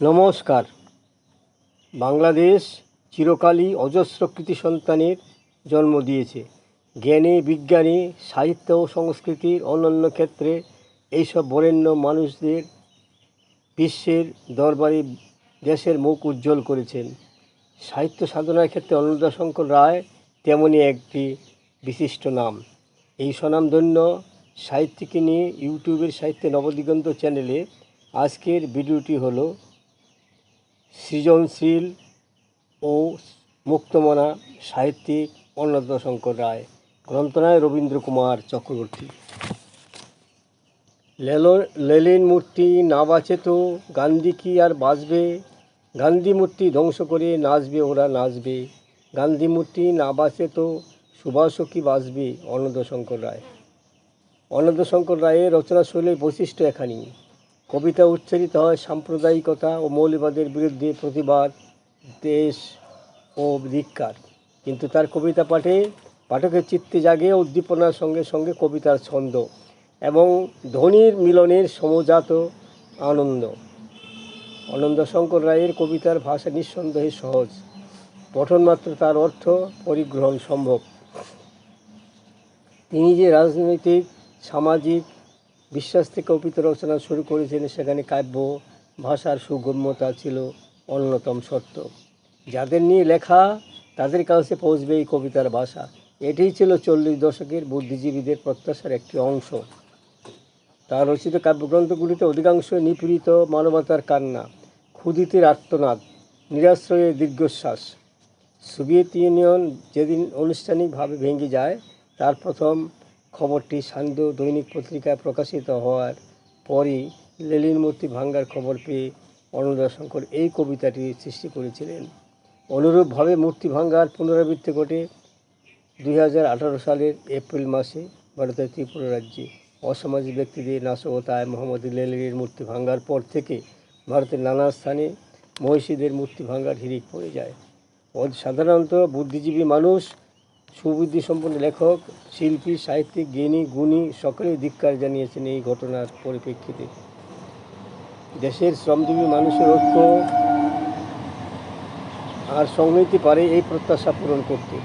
নমস্কার। বাংলাদেশ চিরকালই অজস্র কৃতি সন্তানের জন্ম দিয়েছে। জ্ঞানে, বিজ্ঞানে, সাহিত্য ও সংস্কৃতির অন্যান্য ক্ষেত্রে এইসব বরেণ্য মানুষদের বিশ্বের দরবারে দেশের মুখ উজ্জ্বল করেছেন। সাহিত্য সাধনার ক্ষেত্রে অন্নদাশঙ্কর রায় তেমনই একটি বিশিষ্ট নাম। এই স্বনামধন্য সাহিত্যিককে নিয়ে ইউটিউবের সাহিত্যে নবদিগন্ত চ্যানেলে আজকের ভিডিওটি হলো সৃজনশীল ও মুক্তমনা সাহিত্যিক অন্নদাশঙ্কর রায় গ্রন্থনায় রবীন্দ্র কুমার চক্রবর্তী। লেলো, লেলিন মূর্তি না বাঁচে তো, গান্ধী কি আর বাঁচবে? গান্ধী মূর্তি ধ্বংস করে নাচবে ওরা নাচবে। গান্ধী মূর্তি না বাঁচে তো, সুভাষও কি বাঁচবে? অন্নদাশঙ্কর রায়। অন্নদাশঙ্কর রায়ের রচনাশৈলীর বৈশিষ্ট্য এখানে কবিতা উচ্চারিত হয়, সাম্প্রদায়িকতা ও মৌলবাদের বিরুদ্ধে প্রতিবাদ, দেশ ও ধিক্কার। কিন্তু তার কবিতা পাঠে পাঠকের চিত্তে জাগে উদ্দীপনার সঙ্গে সঙ্গে কবিতার ছন্দ এবং ধ্বনির মিলনের সমজাত আনন্দ। আনন্দ শঙ্কর রায়ের কবিতার ভাষা নিঃসন্দেহে সহজ। পঠনমাত্র তার অর্থ পরিগ্রহণ সম্ভব। তিনি যে রাজনৈতিক, সামাজিক বিশ্বাস থেকে কবিতা রচনা শুরু করেছেন সেখানে কাব্য, ভাষার সুগম্যতা ছিল অন্যতম শর্ত। যাদের নিয়ে লেখা, তাদের কাছে পৌঁছবে এই কবিতার ভাষা। এটিই ছিল চল্লিশ দশকের বুদ্ধিজীবীদের প্রত্যাশার একটি অংশ। তার রচিত কাব্যগ্রন্থগুলিতে অধিকাংশ নিপীড়িত মানবতার কান্না ক্ষুদিতের আর্তনাদ নিরাশ্রয়ের দীর্ঘশ্বাস। সোভিয়েত ইউনিয়ন যেদিন আনুষ্ঠানিকভাবে ভেঙে যায়, তার প্রথম খবরটি সান্ধ্য দৈনিক পত্রিকায় প্রকাশিত হওয়ার পরই লেলিন মূর্তি ভাঙ্গার খবর পেয়ে অন্নদাশঙ্কর এই কবিতাটি সৃষ্টি করেছিলেন। অনুরূপভাবে মূর্তি ভাঙ্গার পুনরাবৃত্তি ঘটে দুই হাজার আঠারো সালের এপ্রিল মাসে ভারতের ত্রিপুরা রাজ্যে। অসামাজিক ব্যক্তিদের নাশকতায় মোহাম্মদ লেলিনের মূর্তি ভাঙ্গার পর থেকে ভারতের নানা স্থানে মহিষীদের মূর্তি ভাঙ্গার হিরিক পড়ে যায়। সাধারণত বুদ্ধিজীবী মানুষ সুবুদ্ধি সম্পন্ন লেখক, শিল্পী, সাহিত্যিক, জ্ঞানী, গুণী সকলেই ধিক্কার জানিয়েছেন এই ঘটনার পরিপ্রেক্ষিতে। দেশের শ্রমজীবী মানুষের ঐক্য আর সংহতি পারে এই প্রত্যাশা পূরণ করতে।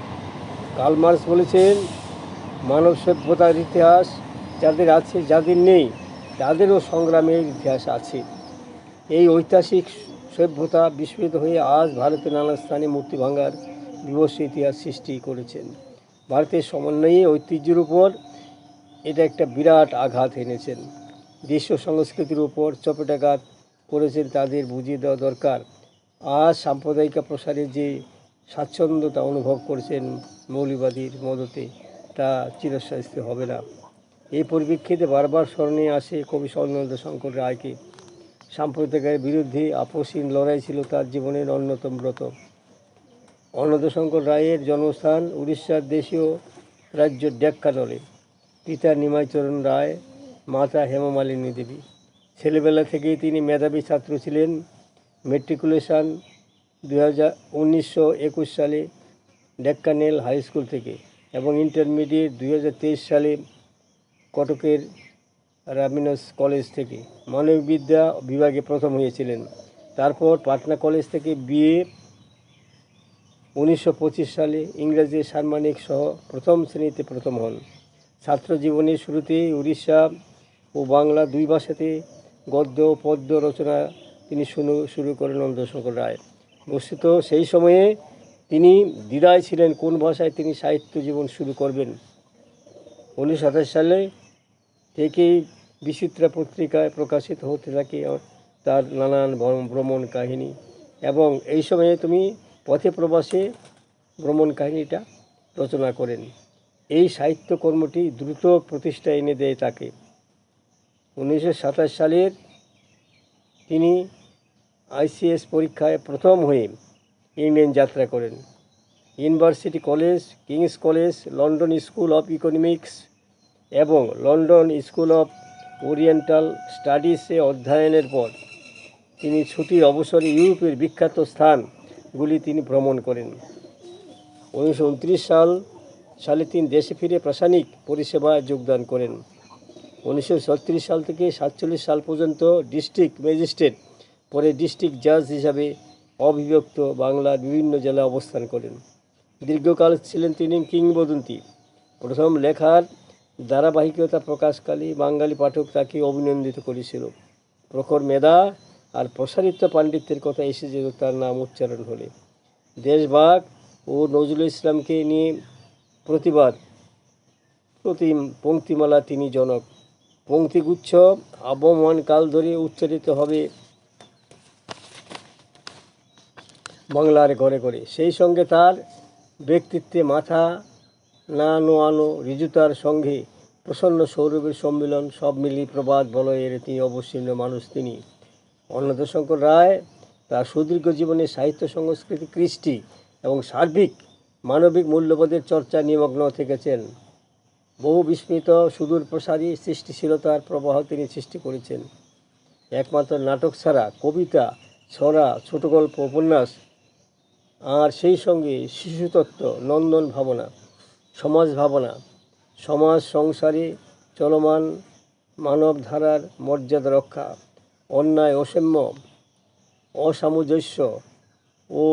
কার্ল মার্কস বলেছেন, মানব সভ্যতার ইতিহাস যাদের আছে, যাদের নেই, তাদেরও সংগ্রামের ইতিহাস আছে। এই ঐতিহাসিক সভ্যতা বিস্মৃত হয়ে আজ ভারতের নানা স্থানে মূর্তি ভাঙার বিভৎস ইতিহাস সৃষ্টি করেছেন। ভারতের সমন্বয়ে ঐতিহ্যের উপর এটা একটা বিরাট আঘাত এনেছেন। বিশ্ব সংস্কৃতির উপর চপেটাঘাত করেছেন তাদের বুঝিয়ে দেওয়া দরকার। আজ সাম্প্রদায়িক প্রসারে যে স্বাচ্ছন্দ্যতা অনুভব করছেন মৌলবাদীর মদতে, তা চিরস্থায়ী হবে না। এই পরিপ্রেক্ষিতে বারবার স্মরণে আসে কবি স্বর্ণানন্দ শঙ্কর রায়কে। সাম্প্রদায়িকের বিরুদ্ধে আপসীন লড়াই ছিল তার জীবনের অন্যতম ব্রত। অন্নদশঙ্কর রায়ের জন্মস্থান উড়িষ্যার দেশীয় রাজ্য ডেক্কানলে। পিতা নিমাইচরণ রায়, মাতা হেমমালিনী দেবী। ছেলেবেলা থেকেই তিনি মেধাবী ছাত্র ছিলেন। মেট্রিকুলেশন দু হাজার সালে ডেক্কানেল হাই স্কুল থেকে এবং ইন্টারমিডিয়েট দুই হাজার তেইশ সালে কটকের রামিনস কলেজ থেকে। মানবিকবিদ্যা বিভাগে প্রথম হয়েছিলেন। তারপর পাটনা কলেজ থেকে বিএ উনিশশো পঁচিশ সালে ইংরেজি সাম্মানিক সহ প্রথম শ্রেণীতে প্রথম হন। ছাত্র জীবনের শুরুতে উড়িষ্যা ও বাংলা দুই ভাষাতে গদ্য পদ্য রচনা তিনি শুরু শুরু করেন নন্দশঙ্কর রায়। বস্তুত সেই সময়ে তিনি দ্বিধায় ছিলেন কোন ভাষায় তিনি সাহিত্য জীবন শুরু করবেন। উনিশশো সাতাশ সালে থেকেই বিচিত্রা পত্রিকায় প্রকাশিত হতে থাকে তার নানান ভ্রমণ কাহিনী এবং এই সময়ে তুমি পথে প্রবাসে ভ্রমণ কাহিনীটা রচনা করেন। এই সাহিত্যকর্মটি দ্রুত প্রতিষ্ঠা এনে দেয় তাকে। উনিশশো সাতাশ সালের তিনি আইসিএস পরীক্ষায় প্রথম হয়ে ইংল্যান্ড যাত্রা করেন। University college, King's college, London school of economics এবং লন্ডন স্কুল অফ ওরিয়েন্টাল স্টাডিজে অধ্যয়নের পর তিনি ছুটির অবসরে ইউরোপের বিখ্যাত স্থানগুলি তিনি ভ্রমণ করেন। উনিশশো উনত্রিশ সাল, সালে তিনি দেশে ফিরে প্রশাসনিক পরিষেবায় যোগদান করেন। উনিশশো ছত্রিশ সাল থেকে সাতচল্লিশ সাল পর্যন্ত ডিস্ট্রিক্ট ম্যাজিস্ট্রেট, পরে ডিস্ট্রিক্ট জাজ হিসাবে অবিভক্ত বাংলার বিভিন্ন জেলায় অবস্থান করেন। দীর্ঘকাল ছিলেন তিনি কিংবদন্তি। প্রথম লেখার ধারাবাহিকতা প্রকাশকালী বাঙালি পাঠক তাকে অভিনন্দিত করেছিল। প্রখর মেধা আর প্রসারিত পাণ্ডিত্যের কথা এসেছিল তার নাম উচ্চারণ হলে। দেশভাগ ও নজরুল ইসলামকে নিয়ে প্রতিবাদ, প্রতি পঙ্ক্তিমালা তিনি জনক। পঙ্ক্তিগুচ্ছ কাল ধরে উচ্চারিত হবে বাংলার ঘরে ঘরে। সেই সঙ্গে তার ব্যক্তিত্বে মাথা না নোয়ানো ঋজুতার সঙ্গে প্রসন্ন সৌরভের সম্মিলন সব মিলিয়ে প্রবাদ বলয়ের তিনি অবসীর্ণ মানুষ তিনি। অন্নদাশঙ্কর রায় তার সুদীর্ঘ জীবনে সাহিত্য, সংস্কৃতি, কৃষ্টি এবং সার্বিক মানবিক মূল্যবোধের চর্চা নিমগ্ন থেকেছেন। বহু বিস্মিত, সুদূর প্রসারী সৃষ্টিশীলতার প্রবাহ তিনি সৃষ্টি করেছেন। একমাত্র নাটক ছাড়া কবিতা, ছড়া ছোট গল্প উপন্যাস আর সেই সঙ্গে শিশুতত্ত্ব, নন্দন ভাবনা, সমাজ ভাবনা, সমাজ সংসারে, চলমান মানব ধারার মর্যাদা রক্ষা অন্যায়, অসাম্য, অসামঞ্জস্য ও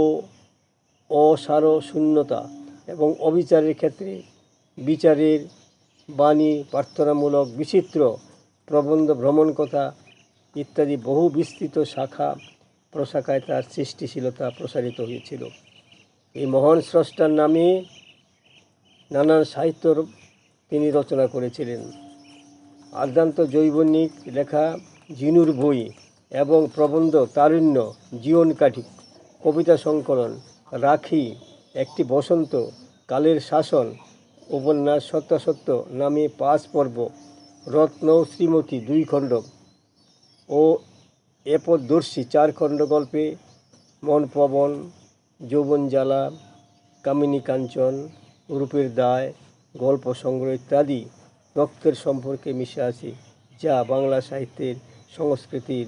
অসার শূন্যতা এবং অবিচারের ক্ষেত্রে বিচারের বাণী, প্রার্থনামূলক, বিচিত্র প্রবন্ধ ভ্রমণ কথা ইত্যাদি বহু বিস্তৃত শাখা প্রশাখায় তার সৃষ্টিশীলতা প্রসারিত হয়েছিল। এই মহান স্রষ্টার নামে নানান সাহিত্য তিনি রচনা করেছিলেন। আদ্যান্ত জৈবনিক লেখা জিনুর বই এবং প্রবন্ধ, তারুণ্য, জীবন কাঠি, কবিতা সংকলন, রাখি, একটি বসন্ত, কালের শাসন, উপন্যাস সত্যাসত্য নামে পাঁচ পর্ব, রত্ন শ্রীমতী দুই খণ্ড ও এপদর্শী চার খণ্ড গল্পে মন পবন যৌবন জ্বালা, কামিনী কাঞ্চন, রূপের দায়, গল্প সংগ্রহ ইত্যাদি রক্তের সম্পর্কে মিশে আছে যা বাংলা সাহিত্যের সংস্কৃতির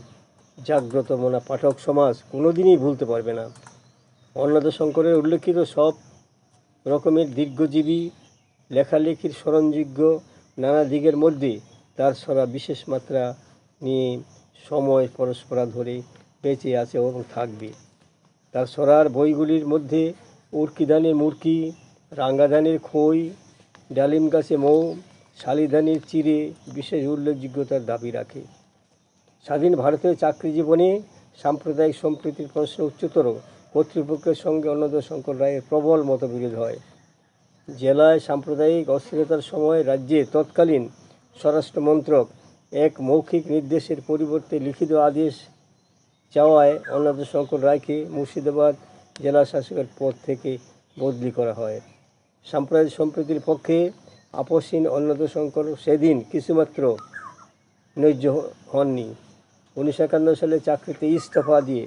জাগ্রত মনা পাঠক সমাজ কোনোদিনই ভুলতে পারবে না। অন্নদ শঙ্করের উল্লেখিত সব রকমের দীর্ঘজীবী লেখালেখির স্মরণযোগ্য নানা দিকের মধ্যে তার সরা বিশেষ মাত্রা নিয়ে সময় পরস্পরা ধরে বেঁচে আছে এবং থাকবে। তার সরার বইগুলির মধ্যে উর্কিদানের মুরকি, রাঙ্গাধানের খই, ডালিম গাছে মৌ, শালিধানের চিরে বিশেষ উল্লেখযোগ্যতার দাবি রাখে। স্বাধীন ভারতের চাকরি জীবনে সাম্প্রদায়িক সম্প্রীতির প্রশ্ন উচ্চতর কর্তৃপক্ষের সঙ্গে অন্নদ শঙ্কর রায়ের প্রবল মতবিরোধ হয়। জেলায় সাম্প্রদায়িক অস্থিরতার সময় রাজ্যে তৎকালীন স্বরাষ্ট্র মন্ত্রক এক মৌখিক নির্দেশের পরিবর্তে লিখিত আদেশ চাওয়ায় অন্নদ শঙ্কর রায়কে মুর্শিদাবাদ জেলা শাসকের পদ থেকে বদলি করা হয়। সাম্প্রদায়িক সম্প্রীতির পক্ষে আপসীন অন্নদ শঙ্কর সেদিন কিছুমাত্র নৈর্য হননি। উনিশশো একান্ন সালে চাকরিতে ইস্তফা দিয়ে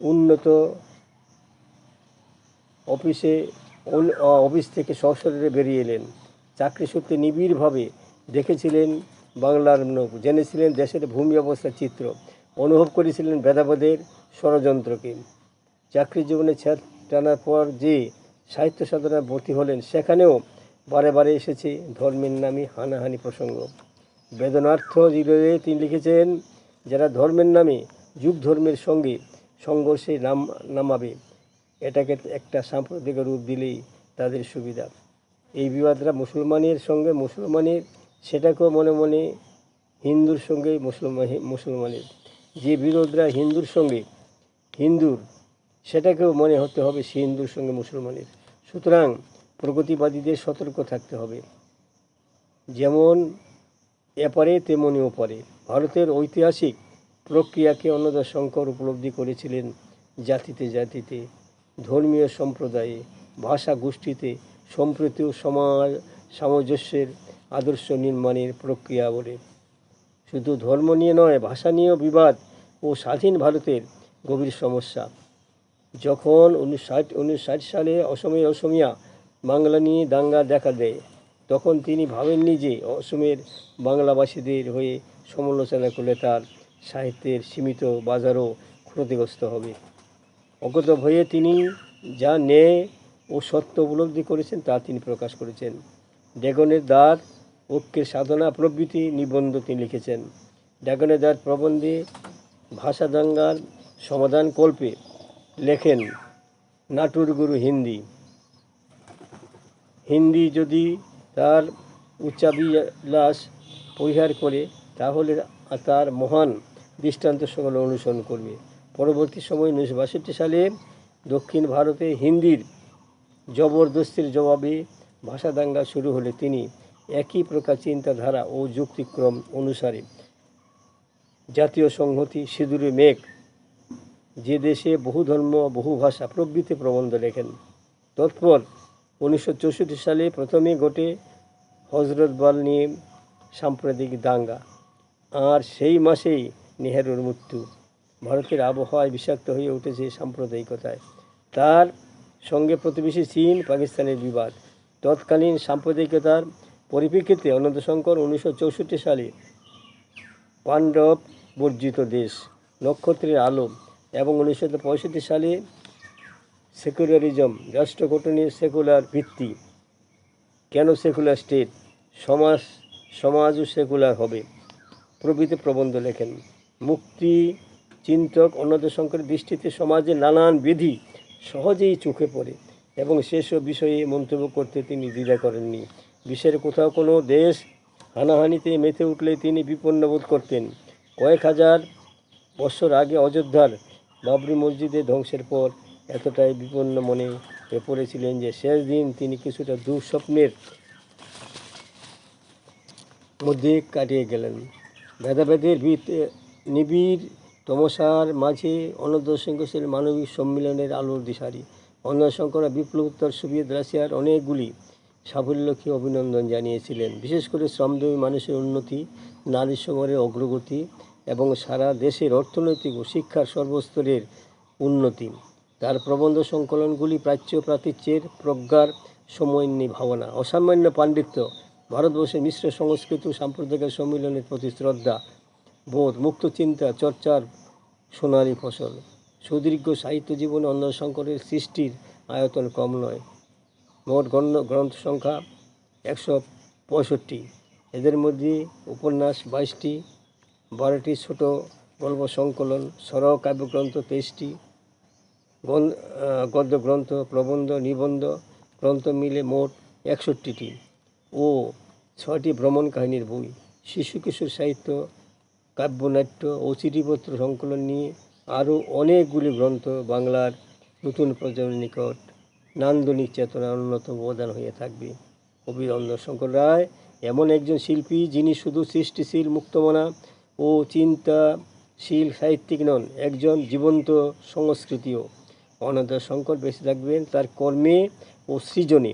উন্নত অফিসে অফিস থেকে সশরীরে বেরিয়ে এলেন। চাকরি সূত্রে নিবিড়ভাবে দেখেছিলেন বাংলার লোক জেনেছিলেন দেশের ভূমি অবস্থার চিত্র, অনুভব করেছিলেন ভেদাভেদের ষড়যন্ত্রকে। চাকরি জীবনে ছেদ টানার পর যে সাহিত্য সাধনায় ভর্তি হলেন, সেখানেও বারে বারে এসেছে ধর্মের নামে হানাহানি প্রসঙ্গ। বেদনার্থ হৃদয়ে তিনি লিখেছেন যারা ধর্মের নামে যুগ ধর্মের সঙ্গে সংঘর্ষে নাম, নামাবে, এটাকে একটা সাম্প্রদায়িক রূপ দিলেই তাদের সুবিধা। এই বিবাদরা মুসলমানের সঙ্গে মুসলমানের, সেটাকেও মনে মনে হিন্দুর সঙ্গে মুসলমান, মুসলমানের। যে বিরোধরা হিন্দুর সঙ্গে হিন্দুর, সেটাকেও মনে হতে হবে সে হিন্দুর সঙ্গে মুসলমানের। সুতরাং প্রগতিবাদীদের সতর্ক থাকতে হবে। যেমন এপারে তেমনি ওপারে ভারতের ঐতিহাসিক প্রক্রিয়াকে অন্নদা শঙ্কর উপলব্ধি করেছিলেন জাতিতে জাতিতে, ধর্মীয় সম্প্রদায়ে, ভাষা গোষ্ঠীতে সম্প্রীতি ও সমাজ, সামঞ্জস্যের আদর্শ নির্মাণের প্রক্রিয়া বলে। শুধু ধর্ম নিয়ে নয়, ভাষা নিয়েও বিবাদ ও স্বাধীন ভারতের গভীর সমস্যা। যখন উনিশশো ষাট সালে অসমে অসমিয়া বাংলা নিয়ে দাঙ্গা দেখা দেয়, তখন তিনি ভাবেননি যে অসমের বাংলাভাষীদের হয়ে সমালোচনা করলে তার সাহিত্যের সীমিত বাজারও ক্ষতিগ্রস্ত হবে। অগত ভয়ে তিনি যা ন্যায় ও সত্য উপলব্ধি করেছেন তা তিনি প্রকাশ করেছেন। ড্যাগনের দ্বার, ঐক্যের সাধনা প্রভৃতি নিবন্ধ তিনি লিখেছেন। ড্যাগনের দ্বার প্রবন্ধে ভাষা দাঙ্গার সমাধান কল্পে লেখেন নাটুর গুরু হিন্দি। হিন্দি যদি তার উচ্চাবিলাস পরিহার করে তাহলে তার মহান দৃষ্টান্ত সকল অনুসরণ করবে। পরবর্তী সময় উনিশশো বাষট্টি সালে দক্ষিণ ভারতে হিন্দির জবরদস্তির জবাবে ভাষা দাঙ্গা শুরু হলে তিনি একই প্রকার চিন্তাধারা ও যুক্তিক্রম অনুসারে জাতীয় সংহতি সিঁদুরে মেঘ, যে দেশে বহু ধর্ম, বহু ভাষা প্রভৃতি প্রবন্ধ লেখেন। তৎপর উনিশশো চৌষট্টি সালে প্রথমে ঘটে হজরতবাল নিয়ে সাম্প্রদায়িক দাঙ্গা। আর সেই মাসেই নেহেরুর মৃত্যু। ভারতের আবহাওয়ায় বিষাক্ত হয়ে উঠেছে সাম্প্রদায়িকতায়। তার সঙ্গে প্রতিবেশী চীন, পাকিস্তানের বিবাদ। তৎকালীন সাম্প্রদায়িকতার পরিপ্রেক্ষিতে অনন্ত শঙ্কর উনিশশো চৌষট্টি সালে পাণ্ডব বর্জিত দেশ, নক্ষত্রের আলো এবং উনিশশো পঁয়ষট্টি সালে সেকুলারিজম রাষ্ট্র গঠনের সেকুলার ভিত্তি। কেন সেকুলার স্টেট? সমাজ, সমাজও সেকুলার হবে। প্রভৃতি প্রবন্ধ লেখেন, মুক্তি চিন্তক অন্যদ শঙ্করের দৃষ্টিতে সমাজে নানান বিধি সহজেই চোখে পড়ে এবং সেসব বিষয়ে মন্তব্য করতে তিনি দ্বিধা করেননি। বিশ্বের কোথাও কোনো দেশ হানাহানিতে মেতে উঠলে তিনি বিপন্ন বোধ করতেন। কয়েক হাজার বছর আগে অযোধ্যার বাবরি মসজিদের ধ্বংসের পর এতটাই বিপন্ন মনে হয়ে পড়েছিলেন যে শেষ দিন তিনি কিছুটা দুঃস্বপ্নের মধ্যে কাটিয়ে গেলেন। ভেদাভেদের ভিত নিবিড় তমসার মাঝে অনন্ত সংঘর্ষের মানবিক সম্মিলনের আলোর দিশারি। অন্নশঙ্কর বিপ্লবোত্তর সোভিয়েত রাশিয়ার অনেকগুলি সাফল্যকে অভিনন্দন জানিয়েছিলেন। বিশেষ করে শ্রমজীবী মানুষের উন্নতি নারী সমাজের অগ্রগতি এবং সারা দেশের অর্থনৈতিক ও শিক্ষার সর্বস্তরের উন্নতি। তার প্রবন্ধ সংকলনগুলি প্রাচ্য প্রাতিচ্যের প্রজ্ঞার সমন্বী ভাবনা। অসামান্য পাণ্ডিত্য ভারতবর্ষের মিশ্র সংস্কৃতি সাম্প্রদায়িক সম্মিলনের প্রতি শ্রদ্ধা বোধ মুক্ত চিন্তা চর্চার সোনালী ফসল। সুদীর্ঘ সাহিত্য জীবনে অন্য শঙ্করের সৃষ্টির আয়তন কম নয়। মোট গণ্য গ্রন্থ সংখ্যা একশো পঁয়ষট্টি। এদের মধ্যে উপন্যাস বাইশটি বারোটি ছোট গল্প সংকলন সরহ কাব্যগ্রন্থ তেইশটি আহ, প্রবন্ধ নিবন্ধ গ্রন্থ মিলে মোট একষট্টিটি। ও ছয়টি ভ্রমণ কাহিনীর বই। শিশু কিশোর সাহিত্য কাব্যনাট্য ও চিঠিপত্র সংকলন নিয়ে আরও অনেকগুলি গ্রন্থ বাংলার নতুন প্রজন্মের নিকট নান্দনিক চেতনার অন্যতম অবদান হয়ে থাকবে। কবি শঙ্কর রায়, এমন একজন শিল্পী যিনি শুধু সৃষ্টিশীল মুক্তমনা ও চিন্তাশীল সাহিত্যিক নন, একজন জীবন্ত সংস্কৃতিও। অনন্ত শঙ্কর বেঁচে থাকবেন তার কর্মে ও সৃজনে।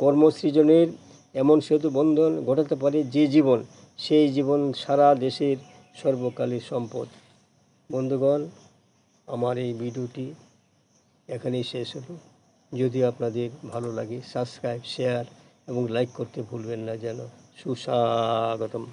কর্মসৃজনের এমন সেতু বন্ধন ঘটাতে পারে যে জীবন, সেই জীবন সারা দেশের সর্বকালের সম্পদ। বন্ধুগণ, আমার এই ভিডিওটি এখানেই শেষ হলো। যদি আপনাদের ভালো লাগে সাবস্ক্রাইব শেয়ার এবং লাইক করতে ভুলবেন না যেন। সুস্বাগতম।